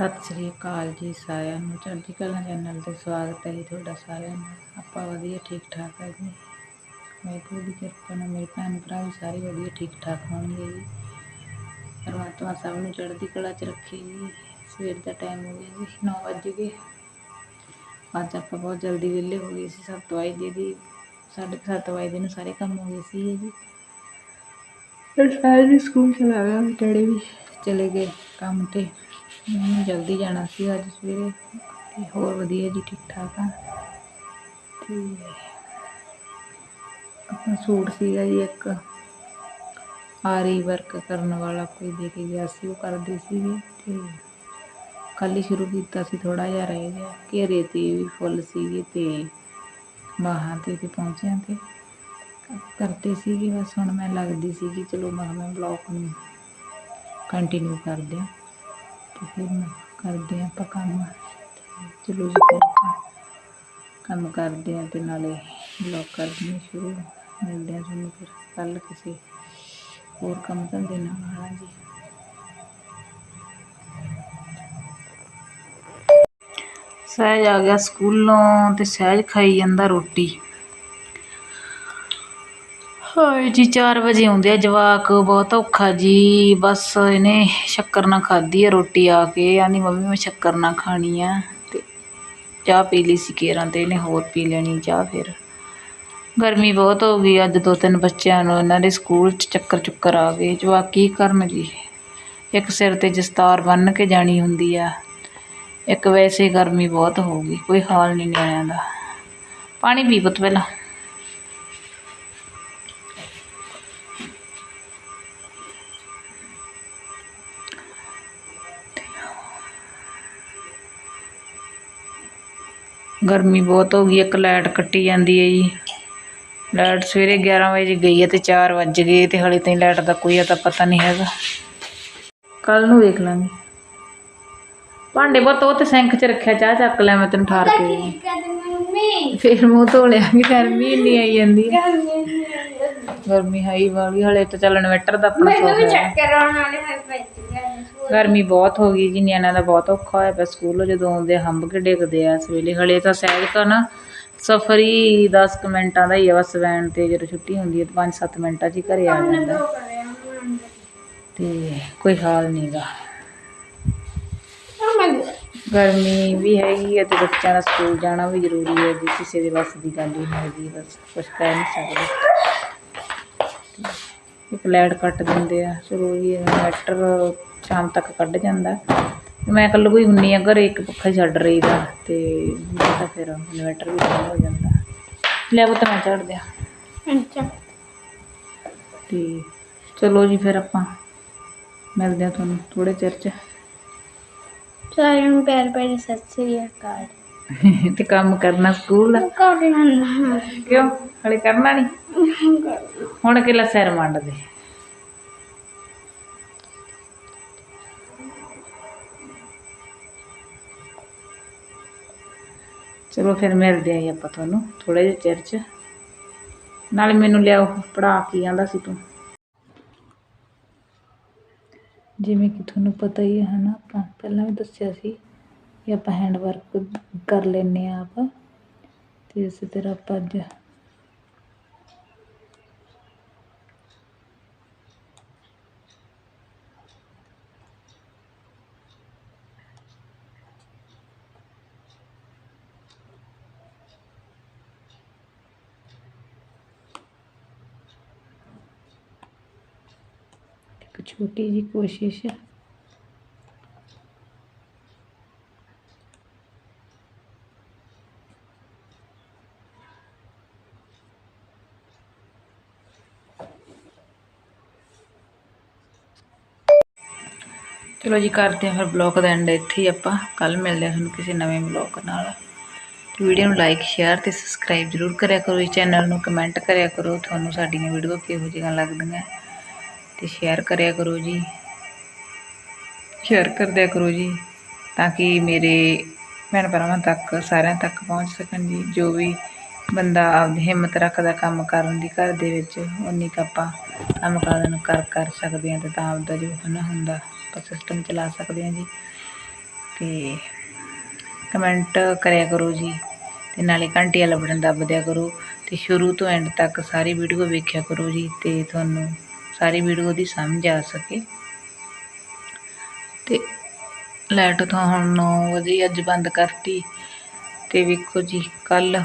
ਸਤਿ ਸ਼੍ਰੀ ਅਕਾਲ ਜੀ ਸਾਰਿਆਂ ਨੂੰ। ਚੜ੍ਹਦੀ ਕਲਾ ਚੈਨਲ ਤੇ ਸਵਾਗਤ ਹੈ ਜੀ ਤੁਹਾਡਾ ਸਾਰਿਆਂ ਦਾ। ਆਪਾਂ ਵਧੀਆ ਠੀਕ ਠਾਕ ਹੈ ਜੀ। ਵਾਹਿਗੁਰੂ ਦੀ ਕਿਰਪਾ ਨਾਲ ਮੇਰੇ ਭੈਣ ਭਰਾ ਵੀ ਸਾਰੇ ਵਧੀਆ ਠੀਕ ਠਾਕ ਹੋਣਗੇ ਜੀ। ਪਰਮਾਤਮਾ ਸਭ ਨੂੰ ਚੜ੍ਹਦੀ ਕਲਾ 'ਚ ਰੱਖੇ ਜੀ। ਸਵੇਰ ਦਾ ਟਾਈਮ ਹੋ ਗਿਆ ਜੀ 9 ਵੱਜ ਗਏ। ਅੱਜ ਆਪਾਂ ਬਹੁਤ ਜਲਦੀ ਵਿਹਲੇ ਹੋ ਗਏ ਸੀ ਸੱਤ ਵਜੇ ਦੀ ਕੁ ਸੱਤ ਵਜੇ ਨੂੰ ਸਾਰੇ ਕੰਮ ਹੋ ਗਏ ਸੀ ਜੀ। ਫਿਰ ਸਾਰੇ ਸਕੂਲ ਚਲਾ ਗਿਆ ਡੈਡੀ ਵੀ। ਚਲੇ ਗਏ ਕੰਮ ਤੇ। ਮੈਨੂੰ ਜਲਦੀ ਜਾਣਾ ਸੀ ਅੱਜ ਸਵੇਰੇ ਤੇ ਹੋਰ ਵਧੀਆ ਜੀ ਠੀਕ ਠਾਕ ਆ। ਤੇ ਆਪਣਾ ਸੂਟ ਸੀਗਾ ਜੀ ਇੱਕ ਆਰੀ ਵਰਕ ਕਰਨ ਵਾਲਾ ਕੋਈ ਦੇ ਕੇ ਗਿਆ ਸੀ, ਉਹ ਕਰਦੇ ਸੀਗੇ ਤੇ ਕੱਲ੍ਹ ਹੀ ਸ਼ੁਰੂ ਕੀਤਾ ਸੀ ਥੋੜਾ ਜਿਹਾ ਰਹਿ ਗਿਆ। ਘੇਰੇ ਤੇ ਵੀ ਫੁੱਲ ਸੀਗੇ ਤੇ ਬਾਹਾਂ ਤੇ ਤੇ ਪਹੁੰਚਿਆਂ ਤੇ ਕਰਦੇ ਸੀਗੇ, ਬਸ ਹੁਣ ਮੈਂ ਲੱਗਦੀ ਸੀਗੀ, ਚਲੋ ਮੈਂ ਮੈਂ ਬਲੌਗ ਨੂੰ ਕੰਟੀਨਿਊ ਕਰਦੇ ਹਾਂ ਤੇ ਫਿਰ ਮੈਂ ਕਰਦੇ ਹਾਂ ਆਪਾਂ ਕੰਮ। ਚਲੋ ਜੀ, ਫਿਰ ਕੰਮ ਕਰਦੇ ਹਾਂ ਤੇ ਨਾਲੇ ਬਲੌਗ ਕਰਦੇ ਹਾਂ ਸ਼ੁਰੂ। ਮਿਲਦੇ ਹਾਂ ਤੁਹਾਨੂੰ ਫਿਰ ਕੱਲ ਕਿਸੇ ਹੋਰ ਕੰਮ ਧੰਦੇ ਨਾਲ। ਹਾਂ ਜੀ ਸਹਿਜ ਆ ਗਿਆ ਸਕੂਲੋਂ ਤੇ ਸਹਿਜ ਖਾਈ ਜਾਂਦਾ ਰੋਟੀ। ਹਾਏ ਜੀ 4 ਵਜੇ ਆਉਂਦੇ ਆ ਜਵਾਕ, ਬਹੁਤ ਔਖਾ ਜੀ। ਬਸ ਇਹਨੇ ਸ਼ੱਕਰ ਨਾ ਖਾਧੀ ਆ ਰੋਟੀ ਆ ਕੇ। ਆਂਦੀ ਮੰਮੀ, ਮੈਂ ਸ਼ੱਕਰ ਨਾ ਖਾਣੀ ਆ। ਤੇ ਚਾਹ ਪੀ ਲਈ ਸੀ ਕੇਰਾਂ ਤੇ, ਇਹਨੇ ਹੋਰ ਪੀ ਲੈਣੀ ਚਾਹ ਫਿਰ। ਗਰਮੀ ਬਹੁਤ ਹੋ ਗਈ, ਅੱਜ ਦੋ ਤਿੰਨ ਬੱਚਿਆਂ ਨੂੰ ਇਹਨਾਂ ਦੇ ਸਕੂਲ 'ਚ ਚੱਕਰ ਚੁੱਕਰ ਆ ਗਏ। ਜਵਾਕ ਕੀ ਕਰਨ ਜੀ? ਇੱਕ ਸਿਰ ਤੇ ਦਸਤਾਰ ਬੰਨ੍ਹ ਕੇ ਜਾਣੀ ਹੁੰਦੀ ਆ। ਇੱਕ ਵੈਸੇ ਗਰਮੀ ਬਹੁਤ ਹੋ ਗਈ, ਕੋਈ ਹਾਲ ਨਹੀਂ ਨਿਆਣਿਆਂ ਦਾ। ਪਾਣੀ ਪੀ ਪੁੱਤ ਪਹਿਲਾਂ। ਗਰਮੀ ਬਹੁਤ ਹੋ ਗਈ ਇੱਕ ਲਾਈਟ ਕੱਟੀ ਜਾਂਦੀ ਹੈ ਜੀ। ਲਾਈਟ ਸਵੇਰੇ 11 ਵਜੇ ਗਈ ਹੈ ਤੇ 4 ਵੱਜ ਗਏ ਤੇ ਹਲੇ ਤਾਈਂ ਲਾਈਟ ਦਾ ਕੋਈ ਅਤਾ ਪਤਾ ਨਹੀਂ ਹੈਗਾ। ਕੱਲ ਨੂੰ ਵੇਖ ਲਾਂਗੇ। ਭਾਂਡੇ ਬਹੁਤ ਉਹ ਤੇ ਸਿੰਕ 'ਚ ਰੱਖਿਆ ਚਾਹ ਚੱਕ ਲਿਆ ਮੈਂ ਤੈਨੂੰ ਠਾਰ ਕੇ। ਫਿਰ ਮੂੰਹ ਧੋ ਲਿਆ ਕਿ ਗਰਮੀ ਇੰਨੀ ਆਈ ਜਾਂਦੀ ਹੈ। ਗਰਮੀ ਹਾਈ ਵਾਲੀ ਹਲੇ ਤਾਂ ਚੱਲ ਇਨਵਰਟਰ ਦਾ ਆਪਣਾ ਸੌਖ ਹੈ। ਗਰਮੀ ਬਹੁਤ ਹੋ ਗਈ ਜੀ ਨਿਆਣਿਆਂ ਦਾ ਬਹੁਤ ਔਖਾ ਹੋਇਆ ਪਿਆ ਸਕੂਲੋਂ ਜਦੋਂ ਆਉਂਦੇ ਹੰਬ ਕੇ ਡਿੱਗਦੇ ਆ ਇਸ ਵੇਲੇ ਹਲੇ ਤਾਂ ਸਹਿਜ ਕਾ ਨਾ ਸਫ਼ਰ ਹੀ 10 ਕੁ ਮਿੰਟਾਂ ਦਾ ਹੀ ਆ ਬਸ ਵੈਨ ਤੇ ਜਦੋਂ ਛੁੱਟੀ ਹੁੰਦੀ ਹੈ ਤਾਂ 5-7 ਮਿੰਟਾਂ 'ਚ ਹੀ ਘਰੇ ਆ ਜਾਂਦਾ। ਤੇ ਕੋਈ ਹਾਲ ਨਹੀਂਗਾ ਗਰਮੀ ਵੀ ਹੈਗੀ ਹੈ ਤੇ ਬੱਚਿਆਂ ਦਾ ਸਕੂਲ ਜਾਣਾ ਵੀ ਜ਼ਰੂਰੀ ਹੈ ਜੀ ਕਿਸੇ ਦੇ ਵੱਸ ਦੀ ਗੱਲ ਹੀ ਨਹੀਂ ਹੈਗੀ ਬਸ ਕੁਛ ਕਹਿ ਨਹੀਂ ਸਕਦੇ। ਇੱਕ ਲਾਈਟ ਕੱਟ ਦਿੰਦੇ ਆ ਚਲੋ ਜੀ ਇਨਵਰਟਰ ਸ਼ਾਮ ਤੱਕ ਕੱਢ ਜਾਂਦਾ। ਮੈਂ ਕੱਲ ਕੋਈ ਹੁੰਨੀ ਆ ਘਰੇ ਇੱਕ ਪੱਖਾ ਛੱਡ ਰਹੀ ਦਾ ਤੇ ਨਹੀਂ ਤਾਂ ਫਿਰ ਇਨਵਰਟਰ ਵੀ ਬੰਦ ਹੋ ਜਾਂਦਾ। ਲੈ ਪੁੱਤ ਮੈਂ ਝੜ ਦਿਆਂ। ਤੇ ਚਲੋ ਜੀ ਫਿਰ ਆਪਾਂ ਮਿਲਦੇ ਆ ਤੁਹਾਨੂੰ ਥੋੜੇ ਚਿਰ ਚ। ਸਾਰਿਆਂ ਨੂੰ ਪਿਆਰ ਭਰੀ ਸਤਿ ਸ੍ਰੀ ਅਕਾਲ। ਤੇ ਕੰਮ ਕਰਨਾ ਸਕੂਲ? ਦਾ ਕਿਉਂ? ਹਲੇ ਕਰਨਾ ਨਹੀਂ ਹੁਣ ਕਿਲਾ ਸਿਰ ਮੰਡਦੇ ਚਲੋ ਫਿਰ ਮਿਲਦੇ ਆਂ ਆਪਾਂ ਤੁਹਾਨੂੰ ਥੋੜੇ ਜਿਹੇ ਚਿਰ ਚ। ਨਾਲੇ ਮੈਨੂੰ ਲਿਆਓ ਪੜਾ ਕੀ ਆਂਦਾ ਸੀ ਤੂੰ। ਜਿਵੇਂ ਕਿ ਤੁਹਾਨੂੰ ਪਤਾ ਹੀ ਹੈ ਨਾ ਆਪਾਂ ਪਹਿਲਾਂ ਵੀ ਦੱਸਿਆ ਸੀ ਕਿ ਆਪਾਂ ਹੈਂਡ ਵਰਕ ਕਰ ਲੈਂਦੇ ਆ ਆਪ ਤੇ ਇਸੇ ਤਰ੍ਹਾਂ ਆਪਾਂ ਅੱਜ ਇੱਕ ਛੋਟੀ ਜੀ ਚਲੋ ਜੀ, ਕਰਦੇ ਹਾਂ ਫਿਰ ਬਲੌਗ ਦਾ ਐਂਡ ਇੱਥੇ ਹੀ ਆਪਾਂ। ਕੱਲ ਮਿਲਦੇ ਹਾਂ ਤੁਹਾਨੂੰ ਕਿਸੇ ਨਵੇਂ ਬਲੌਗ ਨਾਲ। ਵੀਡੀਓ ਨੂੰ ਲਾਈਕ ਸ਼ੇਅਰ ਤੇ ਸਬਸਕ੍ਰਾਈਬ ਜਰੂਰ ਕਰਿਆ ਕਰੋ। ਇਸ ਚੈਨਲ ਨੂੰ ਕਮੈਂਟ ਕਰਿਆ ਕਰੋ। ਤੁਹਾਨੂੰ ਸਾਡੀਆਂ ਵੀਡੀਓ ਕਿਹੋ ਜਿਹੀਆਂ ਲੱਗਦੀਆਂ। ਤੇ ਸ਼ੇਅਰ ਕਰਿਆ ਕਰੋ ਜੀ। ਸ਼ੇਅਰ ਕਰਦਿਆ ਕਰੋ ਜੀ, ਤਾਂ ਕਿ ਮੇਰੇ ਭੈਣ ਭਰਾਵਾਂ ਤੱਕ, ਸਾਰਿਆਂ ਤੱਕ ਪਹੁੰਚ ਸਕਣ ਜੀ। ਜੋ ਵੀ ਬੰਦਾ ਆਪਦੀ ਹਿੰਮਤ ਰੱਖਦਾ ਕੰਮ ਕਰਨ ਦੀ, ਘਰ ਦੇ ਵਿੱਚ ਉਨੀ ਕੁ ਆਪਾਂ ਕੰਮ ਕਰਨ ਕਰ ਕਰ ਸਕਦੇ ਹਾਂ ਅਤੇ ਤਾਂ ਆਪਦਾ ਜੋ ਹੈ ਨਾ ਹੁੰਦਾ, ਆਪਾਂ ਸਿਸਟਮ ਚਲਾ ਸਕਦੇ ਹਾਂ ਜੀ। ਅਤੇ ਕਮੈਂਟ ਕਰਿਆ ਕਰੋ ਜੀ ਅਤੇ ਨਾਲੇ ਘੰਟੀ ਵਾਲਾ ਬਟਨ ਦੱਬ ਦਿਆ ਕਰੋ ਅਤੇ ਸ਼ੁਰੂ ਤੋਂ ਐਂਡ ਤੱਕ ਸਾਰੀ ਵੀਡੀਓ ਵੇਖਿਆ ਕਰੋ ਜੀ ਅਤੇ ਤੁਹਾਨੂੰ ਸਾਰੀ ਵੀਡੀਓ ਦੀ ਸਮਝ ਆ ਸਕੇ। ਅਤੇ ਲਾਈਟ ਤਾਂ ਹੁਣ 9 ਵਜੇ ਅੱਜ ਬੰਦ ਕਰਤੀ ਅਤੇ ਵੇਖੋ ਜੀ, ਕੱਲ੍ਹ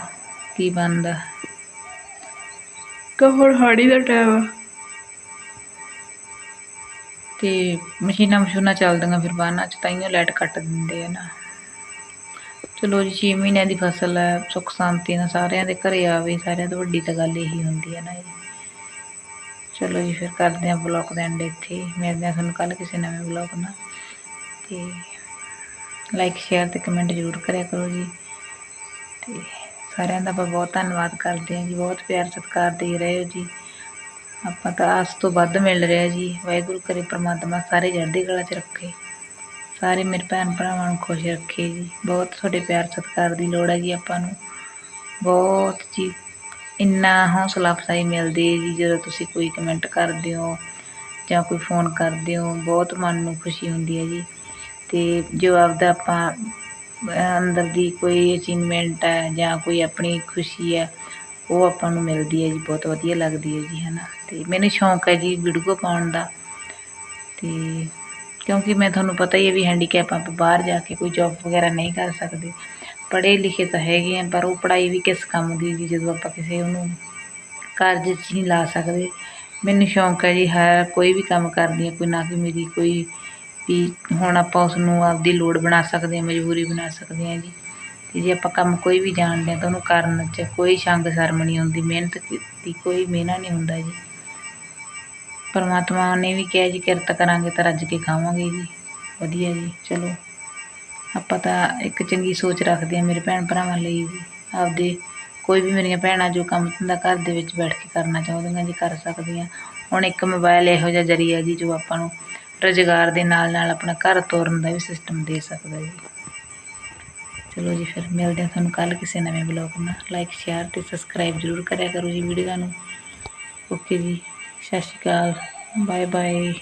ਕੀ ਬਣਦਾ? ਕਹੜ ਹਾੜੀ ਦਾ ਟਾਈਮ ਆ। ਤੇ ਮਸ਼ੀਨਾਂ ਮਸ਼ੂਨਾਂ ਚੱਲਦੀਆਂ ਫਿਰ ਬਾਨਾਂ ਚ ਤਾਈਓ ਲਾਈਟ ਕੱਟ ਦਿੰਦੇ ਆ ਨਾ। ਚਲੋ ਜੀ 6 ਮਹੀਨਿਆਂ ਦੀ ਫਸਲ ਹੈ ਸੁੱਖ ਸ਼ਾਂਤੀ ਨਾਲ ਸਾਰਿਆਂ ਦੇ ਘਰੇ ਆਵੇ ਸਾਰਿਆਂ ਤੋਂ ਵੱਡੀ ਤਾਂ ਗੱਲ ਇਹੀ ਹੁੰਦੀ ਹੈ ਨਾ ਜੀ ਚਲੋ ਜੀ ਫਿਰ ਕਰਦੇ ਹਾਂ ਬਲੌਗ ਦਾ ਐਂਡ ਇੱਥੇ। ਮਿਲਦੇ ਹਾਂ ਤੁਹਾਨੂੰ ਕੱਲ ਕਿਸੇ ਨਵੇਂ ਬਲੌਗ ਨਾਲ। ਤੇ ਲਾਈਕ ਸ਼ੇਅਰ ਤੇ ਕਮੈਂਟ ਜ਼ਰੂਰ ਕਰਿਆ ਕਰੋ ਜੀ। ਤੇ ਸਾਰਿਆਂ ਦਾ ਆਪਾਂ ਬਹੁਤ ਧੰਨਵਾਦ ਕਰਦੇ ਹਾਂ ਜੀ, ਬਹੁਤ ਪਿਆਰ ਸਤਿਕਾਰ ਦੇ ਰਹੇ ਹੋ ਜੀ। ਆਪਾਂ ਤਾਂ ਆਸ ਤੋਂ ਵੱਧ ਮਿਲ ਰਿਹਾ ਜੀ, ਵਾਹਿਗੁਰੂ ਕਰੇ ਪ੍ਰਮਾਤਮਾ ਸਾਰੇ ਚੜ੍ਹਦੀ ਕਲਾ 'ਚ ਰੱਖੇ। ਸਾਰੇ ਮੇਰੇ ਭੈਣ ਭਰਾਵਾਂ ਨੂੰ ਖੁਸ਼ ਰੱਖੇ ਜੀ। ਬਹੁਤ ਤੁਹਾਡੇ ਪਿਆਰ ਸਤਿਕਾਰ ਦੀ ਲੋੜ ਹੈ ਜੀ ਆਪਾਂ ਨੂੰ। ਬਹੁਤ ਜੀ, ਇੰਨਾ ਹੌਸਲਾ ਅਫਜ਼ਾਈ ਮਿਲਦੀ ਹੈ ਜੀ, ਜਦੋਂ ਤੁਸੀਂ ਕੋਈ ਕਮੈਂਟ ਕਰਦੇ ਹੋ ਜਾਂ ਕੋਈ ਫੋਨ ਕਰਦੇ ਹੋ, ਬਹੁਤ ਮਨ ਨੂੰ ਖੁਸ਼ੀ ਹੁੰਦੀ ਹੈ ਜੀ। ਤੇ ਜੋ ਆਪਦਾ ਆਪਾਂ ਅੰਦਰ ਦੀ ਕੋਈ ਅਚੀਵਮੈਂਟ ਹੈ ਜਾਂ ਕੋਈ ਆਪਣੀ ਖੁਸ਼ੀ ਹੈ, ਉਹ ਆਪਾਂ ਨੂੰ ਮਿਲਦੀ ਹੈ ਜੀ, ਬਹੁਤ ਵਧੀਆ ਲੱਗਦੀ ਹੈ ਜੀ ਹੈ ਨਾ ਅਤੇ ਮੈਨੂੰ ਸ਼ੌਂਕ ਹੈ ਜੀ ਵੀਡੀਓ ਪਾਉਣ ਦਾ। ਅਤੇ ਕਿਉਂਕਿ ਮੈਂ ਤੁਹਾਨੂੰ ਪਤਾ ਹੀ ਹੈ ਵੀ ਹੈਂਡੀਕੈਪ ਆਪਾਂ ਬਾਹਰ ਜਾ ਕੇ ਕੋਈ ਜੌਬ ਵਗੈਰਾ ਨਹੀਂ ਕਰ ਸਕਦੇ। ਪੜ੍ਹੇ ਲਿਖੇ ਤਾਂ ਹੈਗੇ ਆ, ਪਰ ਉਹ ਪੜ੍ਹਾਈ ਵੀ ਕਿਸ ਕੰਮ ਦੀ ਜੀ, ਜਦੋਂ ਆਪਾਂ ਕਿਸੇ ਉਹਨੂੰ ਕਾਰਜ 'ਚ ਨਹੀਂ ਲਾ ਸਕਦੇ। ਮੈਨੂੰ ਸ਼ੌਂਕ ਹੈ ਜੀ, ਹਰ ਕੋਈ ਵੀ ਕੰਮ ਕਰਦੀ ਹਾਂ, ਕੋਈ ਨਾ ਕਿ ਮੇਰੀ ਕੋਈ ਵੀ ਹੁਣ ਆਪਾਂ ਉਸ ਨੂੰ ਆਪਦੀ ਲੋੜ ਬਣਾ ਸਕਦੇ ਹਾਂ, ਮਜਬੂਰੀ ਬਣਾ ਸਕਦੇ ਹਾਂ ਜੀ। ਅਤੇ ਜੇ ਆਪਾਂ ਕੰਮ ਕੋਈ ਵੀ ਜਾਣਦੇ ਹਾਂ ਤਾਂ ਉਹਨੂੰ ਕਰਨ 'ਚ ਕੋਈ ਸ਼ੰਗ ਸ਼ਰਮ ਨਹੀਂ ਆਉਂਦੀ, ਮਿਹਨਤ ਕੀਤੀ ਕੋਈ ਮਿਹਨਤ ਨਹੀਂ ਹੁੰਦਾ ਜੀ। ਪਰਮਾਤਮਾ ਨੇ ਵੀ ਕਿਹਾ ਜੀ, ਕਿਰਤ ਕਰਾਂਗੇ ਤਾਂ ਰੱਜ ਕੇ ਖਾਵਾਂਗੇ ਜੀ। ਵਧੀਆ ਜੀ, ਚਲੋ। ਆਪਾਂ ਤਾਂ ਇੱਕ ਚੰਗੀ ਸੋਚ ਰੱਖਦੇ ਹਾਂ ਮੇਰੇ ਭੈਣ ਭਰਾਵਾਂ ਲਈ ਜੀ ਆਪਦੇ ਕੋਈ ਵੀ ਮੇਰੀਆਂ ਭੈਣਾਂ ਜੋ ਕੰਮ ਧੰਦਾ ਘਰ ਦੇ ਵਿੱਚ ਬੈਠ ਕੇ ਕਰਨਾ ਚਾਹੁੰਦੀਆਂ ਜੀ, ਕਰ ਸਕਦੀਆਂ। ਹੁਣ ਇੱਕ ਮੋਬਾਈਲ ਇਹੋ ਜਿਹਾ ਜ਼ਰੀਆ ਜੀ ਜੋ ਆਪਾਂ ਨੂੰ ਰੁਜ਼ਗਾਰ ਦੇ ਨਾਲ ਨਾਲ ਆਪਣਾ ਘਰ ਤੋਰਨ ਦਾ ਵੀ ਸਿਸਟਮ ਦੇ ਸਕਦਾ ਜੀ। ਚਲੋ ਜੀ ਫਿਰ ਮਿਲਦੇ ਹਾਂ ਤੁਹਾਨੂੰ ਕੱਲ ਕਿਸੇ ਨਵੇਂ ਬਲੌਗ ਨਾਲ। ਲਾਈਕ ਸ਼ੇਅਰ ਤੇ ਸਬਸਕ੍ਰਾਈਬ ਜ਼ਰੂਰ ਕਰਿਆ ਕਰੋ ਜੀ ਵੀਡੀਓ ਨੂੰ। ਓਕੇ ਜੀ, ਸਤਿ ਸ਼੍ਰੀ ਅਕਾਲ। Bye bye